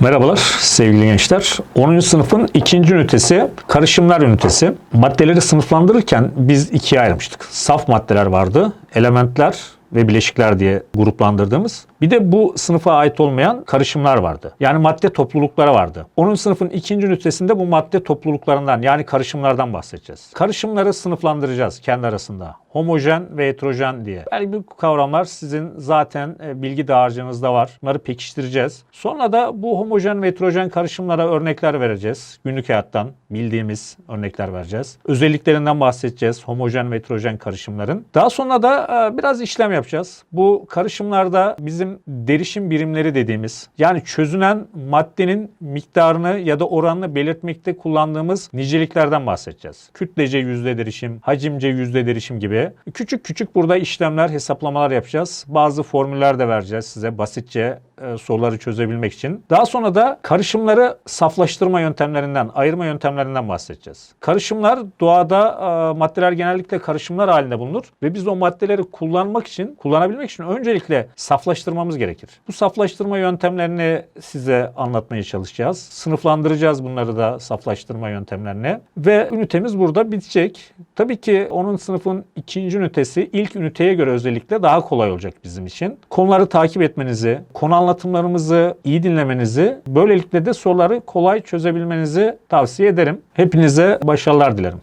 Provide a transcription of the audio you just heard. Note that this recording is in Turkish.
Merhabalar sevgili gençler. 10. sınıfın ikinci ünitesi karışımlar ünitesi. Maddeleri sınıflandırırken biz ikiye ayırmıştık. Saf maddeler vardı, elementler ve bileşikler diye gruplandırdığımız. Bir de bu sınıfa ait olmayan karışımlar vardı. Yani madde toplulukları vardı. 10. sınıfın ikinci ünitesinde bu madde topluluklarından yani karışımlardan bahsedeceğiz. Karışımları sınıflandıracağız kendi arasında. Homojen ve heterojen diye. Belki bu kavramlar sizin zaten e, bilgi dağarcığınızda var. Bunları pekiştireceğiz. Sonra da bu homojen ve heterojen karışımlara örnekler vereceğiz. Günlük hayattan bildiğimiz örnekler vereceğiz. Özelliklerinden bahsedeceğiz. Homojen ve heterojen karışımların. Daha sonra da e, biraz işlem yapacağız. Bu karışımlarda bizim derişim birimleri dediğimiz yani çözünen maddenin miktarını ya da oranını belirtmekte kullandığımız niceliklerden bahsedeceğiz. Kütlece yüzde derişim, hacimce yüzde derişim gibi küçük küçük burada işlemler, hesaplamalar yapacağız. Bazı formüller de vereceğiz size basitçe e, soruları çözebilmek için. Daha sonra da karışımları saflaştırma yöntemlerinden, ayırma yöntemlerinden bahsedeceğiz. Karışımlar doğada e, maddeler genellikle karışımlar halinde bulunur ve biz o maddeleri kullanmak için, kullanabilmek için öncelikle saflaştırmamız gerekir. Bu saflaştırma yöntemlerini size anlatmaya çalışacağız. Sınıflandıracağız bunları da saflaştırma yöntemlerini ve ünitemiz burada bitecek. Tabii ki onun sınıfın ikinci ünitesi ilk üniteye göre özellikle daha kolay olacak bizim için. Konuları takip etmenizi, konu anlatımlarımızı iyi dinlemenizi, böylelikle de soruları kolay çözebilmenizi tavsiye ederim. Hepinize başarılar dilerim.